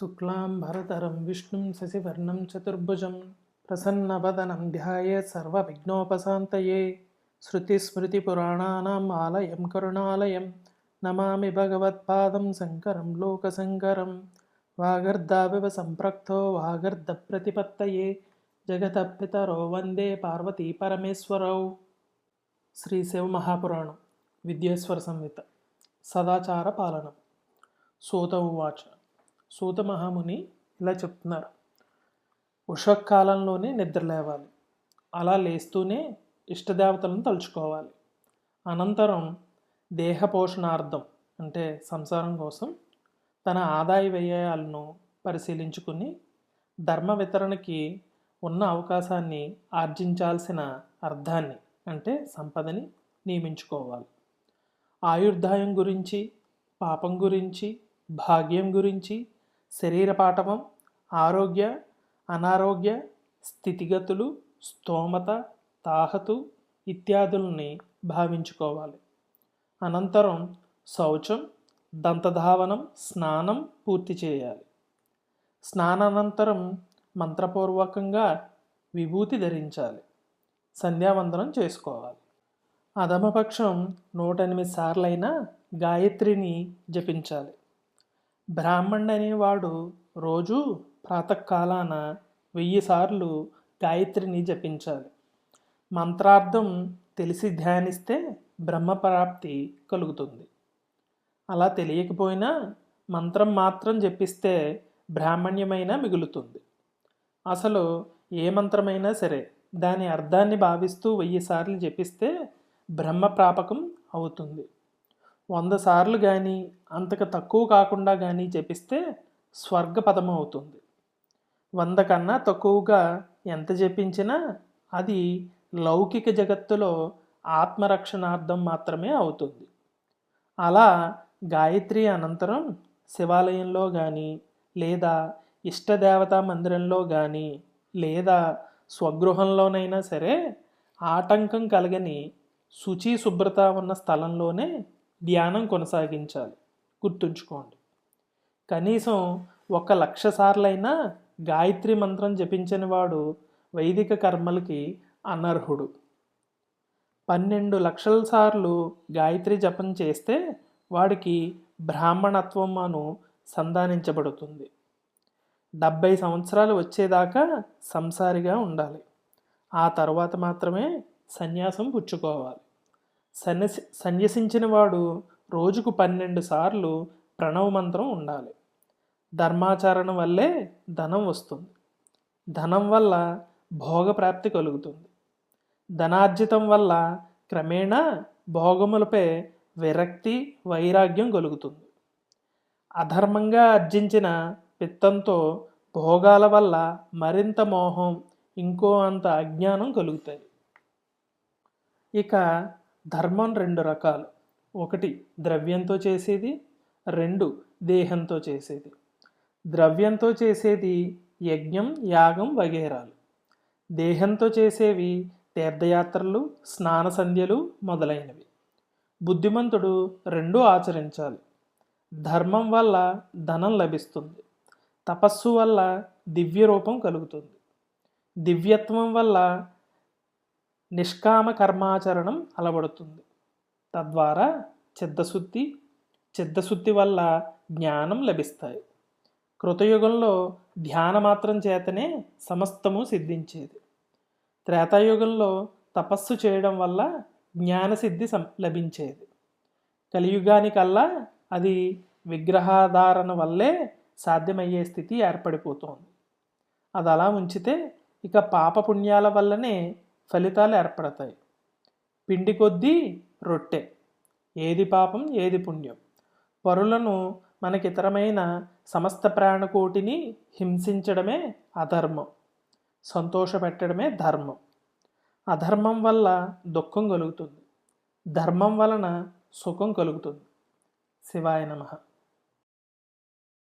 శుక్లాంభరతరం విష్ణుం శశివర్ణం చతుర్భుజం ప్రసన్నవదనం ధ్యాయేత్ సర్వవిఘ్నోపశాంతయే శృతిస్మృతిపురాణానాం ఆలయం కరుణాలయం నమామి భగవత్పాదం శంకరం లోకశంకరం వాగర్ధావివ సంప్రక్తో వాగర్ధప్రతిపత్తయే జగతపితరో వందే పార్వతీ పరమేశ్వరౌ శ్రీ శివ మహాపురాణం విద్యేశ్వర సంహిత సదాచార పాలనం సూత ఉవాచ సూత మహాముని ఇలా చెప్తున్నారు. ఉషకాలంలోనే నిద్ర లేవాలి. అలా లేస్తూనే ఇష్టదేవతలను తలుచుకోవాలి. అనంతరం దేహ పోషణార్థం అంటే సంసారం కోసం తన ఆదాయ వ్యయాలను పరిశీలించుకుని ధర్మ వితరణకి ఉన్న అవకాశాన్ని ఆర్జించాల్సిన అర్థాన్ని అంటే సంపదని నియమించుకోవాలి. ఆయుర్దాయం గురించి పాపం గురించి భాగ్యం గురించి శరీర పాఠవం ఆరోగ్య అనారోగ్య స్థితిగతులు స్తోమత తాహతు ఇత్యాదుల్ని భావించుకోవాలి. అనంతరం శౌచం దంతధావనం స్నానం పూర్తి చేయాలి. స్నానానంతరం మంత్రపూర్వకంగా విభూతి ధరించాలి. సంధ్యావందనం చేసుకోవాలి. అధమపక్షం నూట ఎనిమిది సార్లైనా గాయత్రిని జపించాలి. బ్రాహ్మణ్ అనేవాడు రోజు ప్రాతకాలాన వెయ్యిసార్లు గాయత్రిని జపించాలి. మంత్రార్థం తెలిసి ధ్యానిస్తే బ్రహ్మప్రాప్తి కలుగుతుంది. అలా తెలియకపోయినా మంత్రం మాత్రం జపిస్తే బ్రాహ్మణ్యమైనా మిగులుతుంది. అసలు ఏ మంత్రమైనా సరే దాని అర్థాన్ని భావిస్తూ వెయ్యి సార్లు జపిస్తే బ్రహ్మ ప్రాపకం అవుతుంది. వంద సార్లు కానీ అంతకు తక్కువ కాకుండా కానీ జపిస్తే స్వర్గపదం అవుతుంది. వంద కన్నా తక్కువగా ఎంత జపించినా అది లౌకిక జగత్తులో ఆత్మరక్షణార్థం మాత్రమే అవుతుంది. అలా గాయత్రి అనంతరం శివాలయంలో కానీ లేదా ఇష్టదేవతా మందిరంలో కానీ లేదా స్వగృహంలోనైనా సరే ఆటంకం కలగని శుచి శుభ్రత ఉన్న స్థలంలోనే ధ్యానం కొనసాగించాలి. గుర్తుంచుకోండి. కనీసం ఒక లక్ష సార్లైనా గాయత్రి మంత్రం జపించని వాడు వైదిక కర్మలకి అనర్హుడు. పన్నెండు లక్షల సార్లు గాయత్రి జపం చేస్తే వాడికి బ్రాహ్మణత్వం అను సంధానించబడుతుంది. డెబ్భై సంవత్సరాలు వచ్చేదాకా సంసారిగా ఉండాలి. ఆ తర్వాత మాత్రమే సన్యాసం పుచ్చుకోవాలి. సన్యసి సన్యసించిన వాడు రోజుకు పన్నెండు సార్లు ప్రణవ మంత్రం ఉండాలి. ధర్మాచరణ వల్లే ధనం వస్తుంది. ధనం వల్ల భోగప్రాప్తి కలుగుతుంది. ధనార్జితం వల్ల క్రమేణా భోగములపై విరక్తి వైరాగ్యం కలుగుతుంది. అధర్మంగా ఆర్జించిన పిత్తంతో భోగాల వల్ల మరింత మోహం ఇంకో అంత అజ్ఞానం కలుగుతాయి. ఇక ధర్మం రెండు రకాలు. ఒకటి ద్రవ్యంతో చేసేది రెండు దేహంతో చేసేది. ద్రవ్యంతో చేసేది యజ్ఞం యాగం వగేరాలు. దేహంతో చేసేవి తీర్థయాత్రలు స్నాన సంధ్యలు మొదలైనవి. బుద్ధిమంతుడు రెండూ ఆచరించాలి. ధర్మం వల్ల ధనం లభిస్తుంది. తపస్సు వల్ల దివ్య రూపం కలుగుతుంది. దివ్యత్వం వల్ల నిష్కామ కర్మాచరణం అలవడుతుంది. తద్వారా చిత్తశుద్ధి చిత్తశుద్ధి వల్ల జ్ఞానం లభిస్తాయి. కృతయుగంలో ధ్యానమాత్రం చేతనే సమస్తము సిద్ధించేది. త్రేతాయుగంలో తపస్సు చేయడం వల్ల జ్ఞానసిద్ధి సం లభించేది. కలియుగానికల్లా అది విగ్రహాధారణ వల్లే సాధ్యమయ్యే స్థితి ఏర్పడిపోతోంది. అది అలా ఉంచితే ఇక పాపపుణ్యాల వల్లనే ఫలితాలు ఏర్పడతాయి. పిండి కొద్దీ రొట్టె ఏది పాపం ఏది పుణ్యం. పరులను మనకితరమైన సమస్త ప్రాణకోటిని హింసించడమే అధర్మం సంతోషపెట్టడమే ధర్మం. అధర్మం వల్ల దుఃఖం కలుగుతుంది. ధర్మం వలన సుఖం కలుగుతుంది. శివాయ నమః.